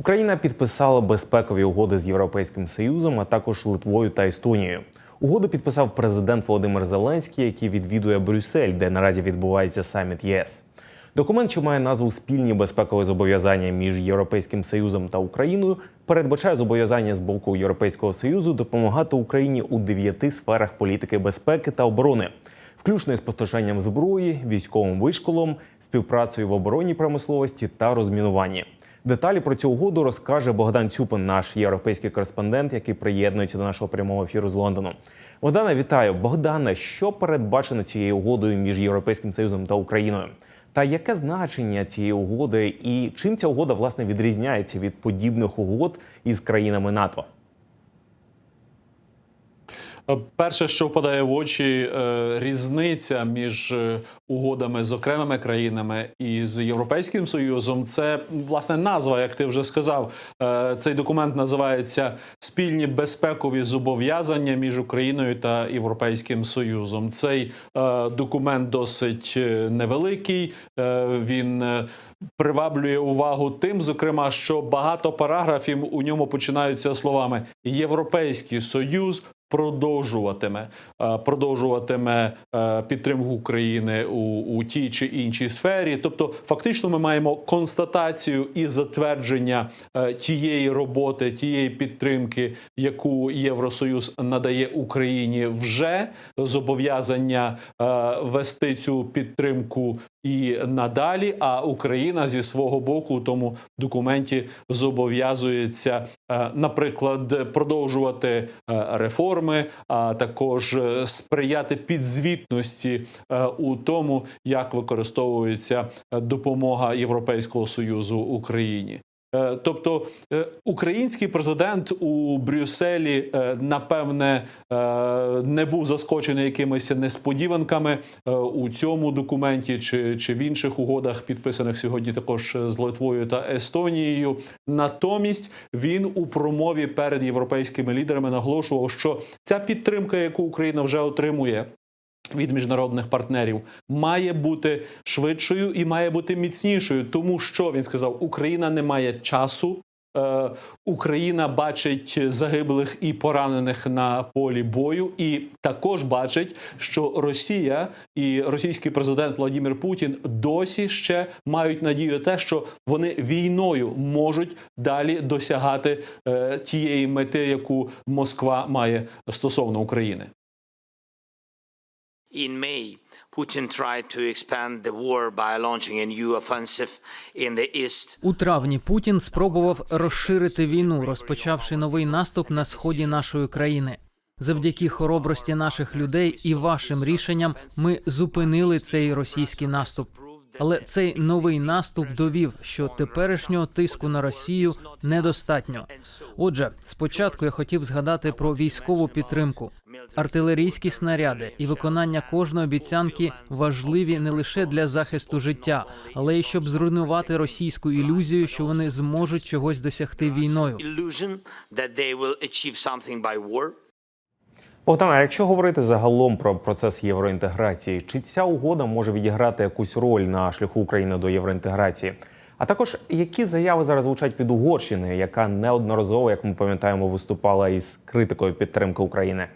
Україна підписала безпекові угоди з Європейським Союзом, а також Литвою та Естонією. Угоду підписав президент Володимир Зеленський, який відвідує Брюссель, де наразі відбувається саміт ЄС. Документ, що має назву Спільні безпекові зобов'язання між Європейським Союзом та Україною, передбачає зобов'язання з боку Європейського союзу допомагати Україні у дев'яти сферах політики безпеки та оборони, включно із постачанням зброї, військовим вишколом, співпрацею в оборонній промисловості та розмінуванні. Деталі про цю угоду розкаже Богдан Цюпин, наш європейський кореспондент, який приєднується до нашого прямого ефіру з Лондону. Богдана, вітаю. Богдане, що передбачено цією угодою між Європейським Союзом та Україною? Та яке значення цієї угоди і чим ця угода власне відрізняється від подібних угод із країнами НАТО? Перше, що впадає в очі, е, різниця між е, угодами з окремими країнами і з Європейським Союзом, це власне назва, як ти вже сказав. Е, Цей документ називається Спільні безпекові зобов'язання між Україною та Європейським Союзом. Цей документ досить невеликий. Він приваблює увагу тим, зокрема, що багато параграфів у ньому починаються словами Європейський Союз продовжуватиме е, продовжуватиме е, підтримку України у, у тій чи іншій сфері. Тобто, фактично, ми маємо констатацію і затвердження е, тієї роботи, тієї підтримки, яку Євросоюз надає Україні, вже зобов'язання вести цю підтримку і надалі. А Україна зі свого боку у тому документі зобов'язується, е, наприклад, продовжувати е, реформи, а також е, сприяти підзвітності у тому, як використовується допомога Європейського союзу Україні. Е, Тобто е, український президент у Брюсселі, е, напевне, не був заскочений якимись несподіванками у цьому документі чи, чи в інших угодах, підписаних сьогодні також з Литвою та Естонією. Натомість він у промові перед європейськими лідерами наголошував, що ця підтримка, яку Україна вже отримує від міжнародних партнерів має бути швидшою і має бути міцнішою, тому що він сказав, Україна не має часу. Е, Україна бачить загиблих і поранених на полі бою, і також бачить, що Росія і російський президент Владимир Путін досі ще мають надію те, що вони війною можуть далі досягати е, тієї мети, яку Москва має стосовно України. In May, Putin tried to expand the war by launching a new offensive in the east. У травні Путін спробував розширити війну, розпочавши новий наступ на сході нашої країни. Завдяки хоробрості наших людей і вашим рішенням ми зупинили цей російський наступ. Але цей новий наступ довів, що теперішнього тиску на Росію недостатньо. Отже, спочатку я хотів згадати про військову підтримку. Артилерійські снаряди і виконання кожної обіцянки важливі не лише для захисту життя, але й щоб зруйнувати російську ілюзію, що вони зможуть чогось досягти війною. Богдан, а якщо говорити загалом про процес євроінтеграції, чи ця угода може відіграти якусь роль на шляху України до євроінтеграції? А також які заяви зараз звучать від Угорщини, яка неодноразово, як ми пам'ятаємо, виступала із критикою підтримки України?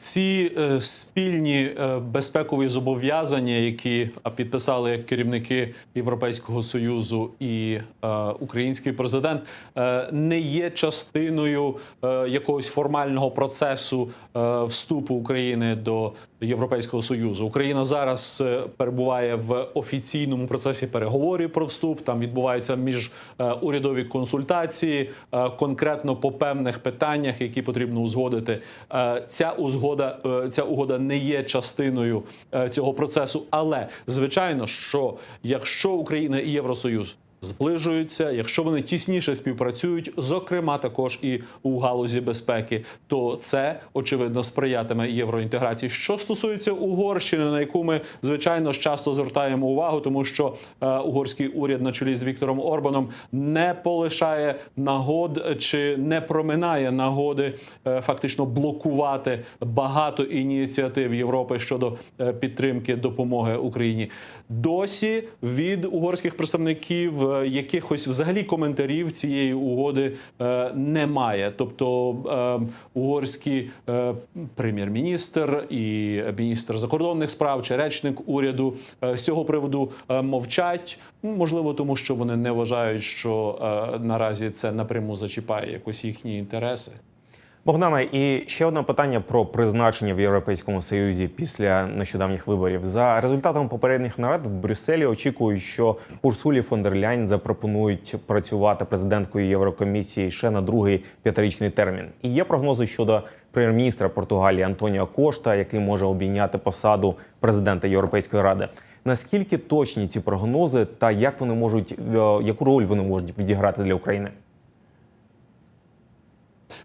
Ці е, спільні е, безпекові зобов'язання, які підписали підписали керівники Європейського союзу і е, український президент, е, не є частиною е, якогось формального процесу е, вступу України до Європейського союзу. Україна зараз е, перебуває в офіційному процесі переговорів про вступ. Там відбуваються міжурядові консультації, е, конкретно по певних питаннях, які потрібно узгодити. Е, Ця узгода, е, ця угода не є частиною е, цього процесу. Але звичайно, що якщо Україна і Євросоюз зближуються, якщо вони тісніше співпрацюють, зокрема також і у галузі безпеки, то це очевидно сприятиме євроінтеграції. Що стосується Угорщини, на яку ми звичайно ж часто звертаємо увагу, тому що е, угорський уряд на чолі з Віктором Орбаном не полишає нагод чи не проминає нагоди е, фактично блокувати багато ініціатив Європи щодо е, підтримки допомоги Україні. Досі від угорських представників якихось взагалі коментарів цієї угоди е, немає. Тобто е, угорський е, прем'єр-міністр і міністр закордонних справ чи речник уряду е, з цього приводу е, мовчать. Ну, Можливо, тому що вони не вважають, що е, наразі це напряму зачіпає якось їхні інтереси. Богдана, і ще одне питання про призначення в Європейському Союзі після нещодавніх виборів. За результатами попередніх нарад в Брюсселі очікують, що Урсулі фон запропонують працювати президенткою Єврокомісії ще на другий п'ятирічний термін. І є прогнози щодо прем'єр-міністра Португалії Антоніо Кошта, який може обійняти посаду президента Європейської ради. Наскільки точні ці прогнози, та як вони можуть е, яку роль вони можуть відіграти для України?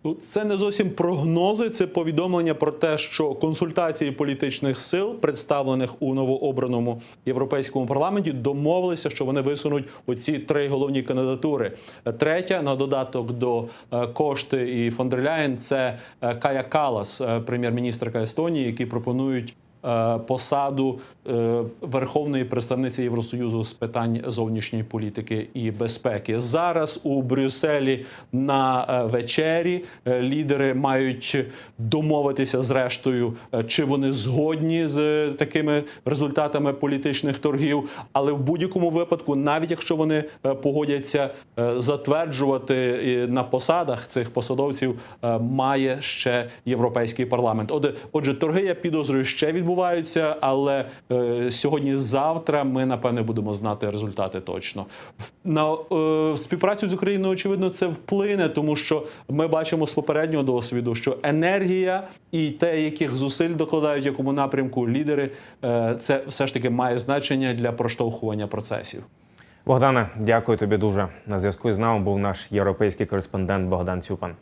Ну, це не зовсім прогнози, це повідомлення про те, що консультації політичних сил, представлених у новообраному європейському парламенті, домовилися, що вони висунуть оці три головні кандидатури. Третя на додаток до е, кошти і фондерляєн – це е, Кая Калас, е, прем'єр-міністрка Естонії, які пропонують. Е, Посаду е, верховної представниці Євросоюзу з питань зовнішньої політики і безпеки зараз у Брюсселі на е, вечері лідери мають домовитися зрештою, чи вони згодні з такими результатами політичних торгів. Але в будь-якому випадку, навіть якщо вони погодяться затверджувати на посадах цих посадовців, має ще європейський парламент. Отже, торги я підозрюю ще відбуваються, але е, сьогодні-завтра ми напевне будемо знати результати точно. На е, співпрацю з Україною очевидно це вплине, тому що ми бачимо з попереднього досвіду, що енергія і те, яких зусиль докладають якому напрямку лідери, е, це все ж таки має значення для проштовхування процесів. Богдане, дякую тобі дуже. На зв'язку з нами був наш європейський кореспондент Богдан Цюпан.